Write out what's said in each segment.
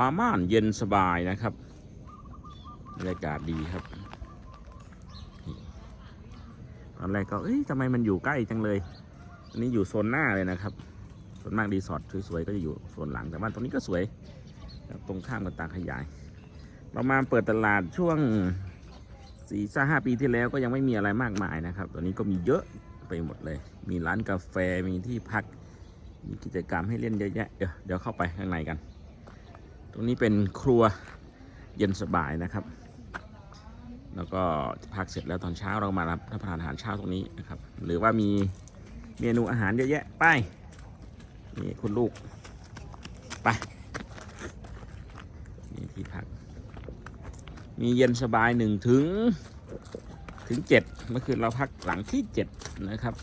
าม่านเย็นสบายนะครับบรรยากาศดีครับตอนแรกก็เอ้ยทำไมมันอยู่ใกล้จังเลย อันนี้อยู่โซนหน้าเลยนะครับ ส่วนมากรีสอร์ทสวยๆก็จะอยู่โซนหลัง แต่ว่าตรงนี้ก็สวย ตรงข้ามกับตาขยาย เรามาเปิดตลาดช่วงสี่สห้าปีที่แล้วก็ยังไม่มีอะไรมากมายนะครับ ตอนนี้ก็มีเยอะไปหมดเลย มีร้านกาแฟ มีที่พัก มีกิจกรรมให้เล่นเยอะแยะ เดี๋ยวเข้าไปข้างในกัน รงนี้เป็นครัวเย็นสบายนะครับ แล้วก็พักเสร็จแล้วตอนเช้าเรามารับรับประทานอาหารเช้าตรงนี้นะครับ หรือว่ามีเมนูอาหารเยอะแยะไปนี่คุณลูกไปนี่ที่พัก มีเย็นสบายหนึ่งถึงถึงเจ็ดเมื่อคืนเราพักหลังที่เจ็ดนะครับ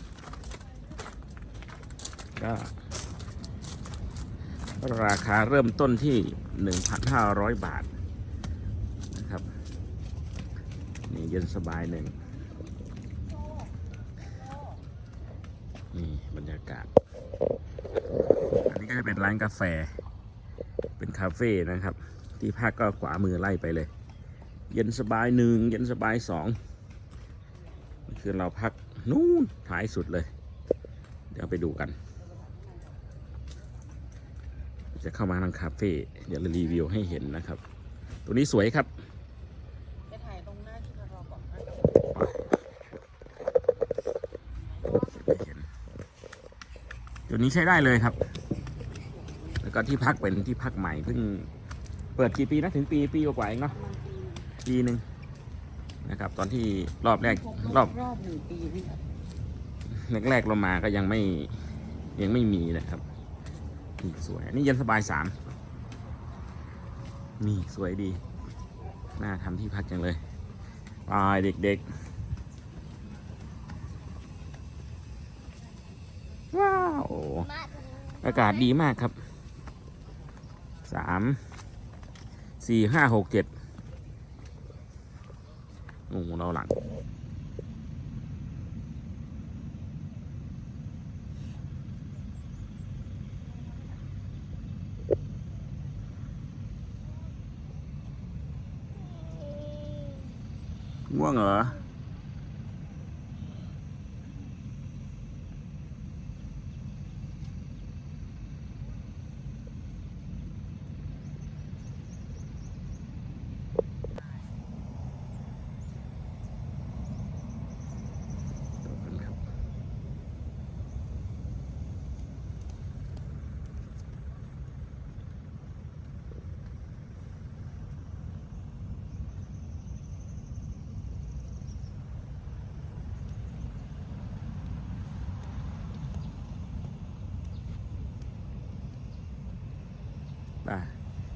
ก็ ราคาเริ่มต้นที่ 1,500 บาทนะครับ นี่เย็นสบายหนึ่งนี่บรรยากาศ อันนี้ก็จะเป็นร้านกาแฟ เป็นคาเฟ่นะครับ ที่พักก็ขวามือไล่ไปเลย เย็นสบายหนึ่งเย็นสบายสองคือเราพักนู่นท้ายสุดเลย เดี๋ยวไปดูกัน จะเข้ามาทางคาเฟ่เดี๋ยวเรารีวิวให้เห็นนะครับ ตัวนี้สวยครับไปถ่ายตรงหน้าที่เรารอก่อนนะให้เห็นตัวนี้ใช้ได้เลยครับ แล้วก็ที่พักเป็นที่พักใหม่เพิ่งเปิดกี่ปีนะถึงปีปีกว่าๆเองเนาะปีหนึ่งนะครับ ตอนที่รอบแรกรอบรอบหนึ่งปีนี่ครับแรกๆเรามาก็ยังไม่ยังไม่มีนะครับ นี่สวย อันนี่เย็นสบายสามนี่สวยดี น่าทำที่พักจังเลยไปเด็กๆ ว้าว อากาศดีมากครับสามสี่ห้าหกเจ็ดโอ้เราหลัง ง่วงเหรอ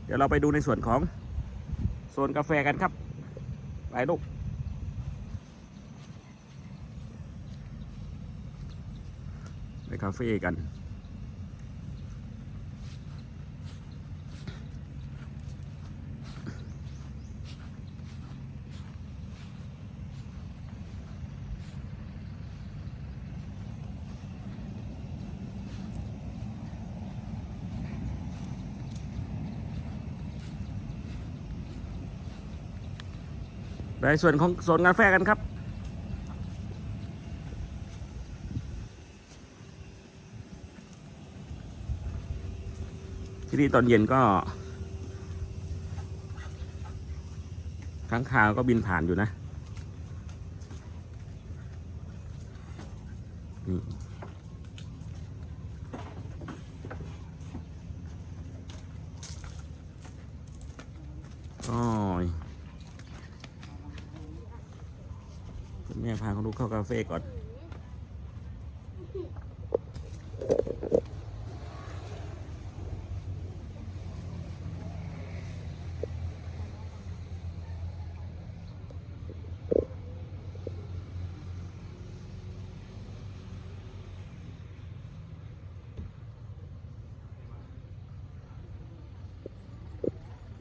เดี๋ยวเราไปดูในส่วนของโซนกาแฟกันครับ ไปลูกไปคาเฟ่กัน ไปส่วนของโซนกาแฟกันครับ ที่นี่ตอนเย็นก็ค้างคาวก็บินผ่านอยู่นะ นี่โอ้ยคุณแม่ พาเขาลูกเข้ากาเฟ่ก่อน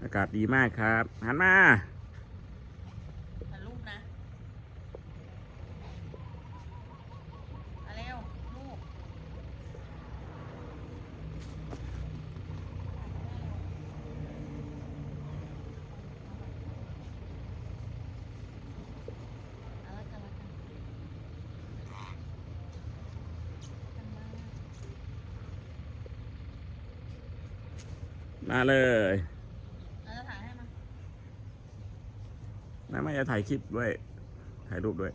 อากาศดีมากครับ หันมา ถ่ายรูปนะมาเร็วลูก มาเลยเราจะถ่ายให้มาน้าไม่จะถ่ายคลิปด้วย ถ่ายรูปด้วย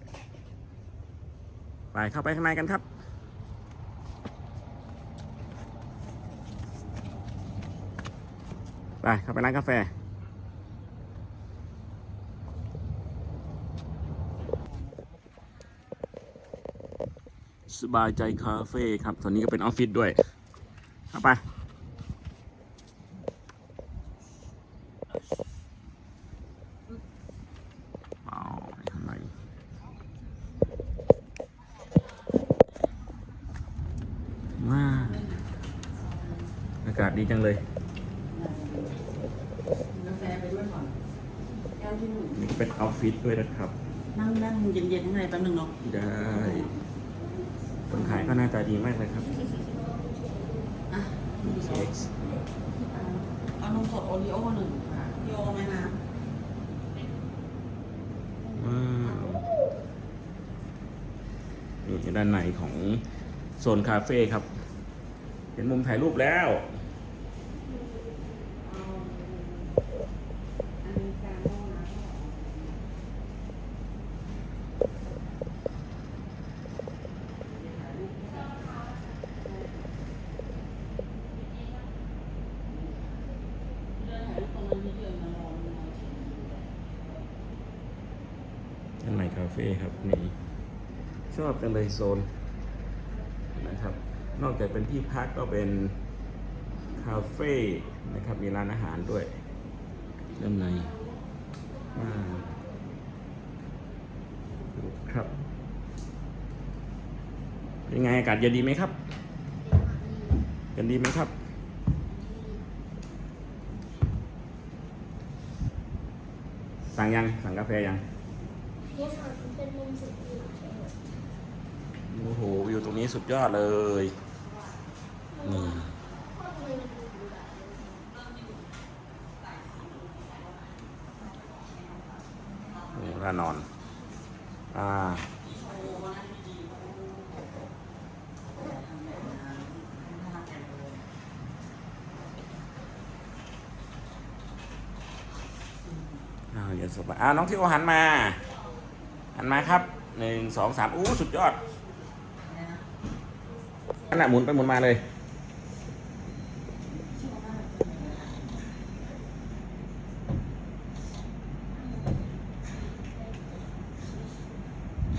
ไปเข้าไปข้างในกันครับ ไปเข้าไปร้านกาแฟ สบายใจคาเฟ่ครับตอนนี้ก็เป็นออฟฟิศด้วย เข้าไป เอาไปข้างในว้าอากาศดีจังเลยกาแฟไปด้วยก่อนแก้วที่หนึ่งนี่ก็เป็นออฟฟิศด้วยนะครับ นั่งนั่งเย็นๆข้างในแป๊บนึงเนาะได้คนขายก็หน้าตาดีมากเลยครับอะเค้กเอานมสดโอรีโอหนึ่งค่ะโยไหมน้ว้าวนี่ด้านในของโซนคาเฟ่ครับ เห็นมุมถ่ายรูปแล้วำเดินถ่ายรูปตรงนั้นเย อะๆนะรอนะด้านในคาเฟ่ครับนี่ชอบกันเลยโซนนะครับ นอกจากเป็นที่พักก็เป็นคาเฟ่นะครับ มีร้านอาหารด้วยด้านใน ครับเป็นไงอากาศเย็นดีไหมครับเย็นดีไหมครับ สั่งยัง สั่งกาแฟยังเนี่ยค่ะมันเป็นมุมสุดวิวโอ้โหวิวตรงนี้สุดยอดเลยนี่ ห้องเลยมันดูดูแบบ โอ้ร้านอน อ่า อ่าเดี๋ยวสบายอ่าน้องที่โอหันมา หันมาครับหนึ่งสองสามอู้สุดยอดนั่นแหละหมุนไปหมุนมาเลย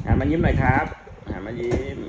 หันมายิ้มหน่อยครับหันมายิ้ม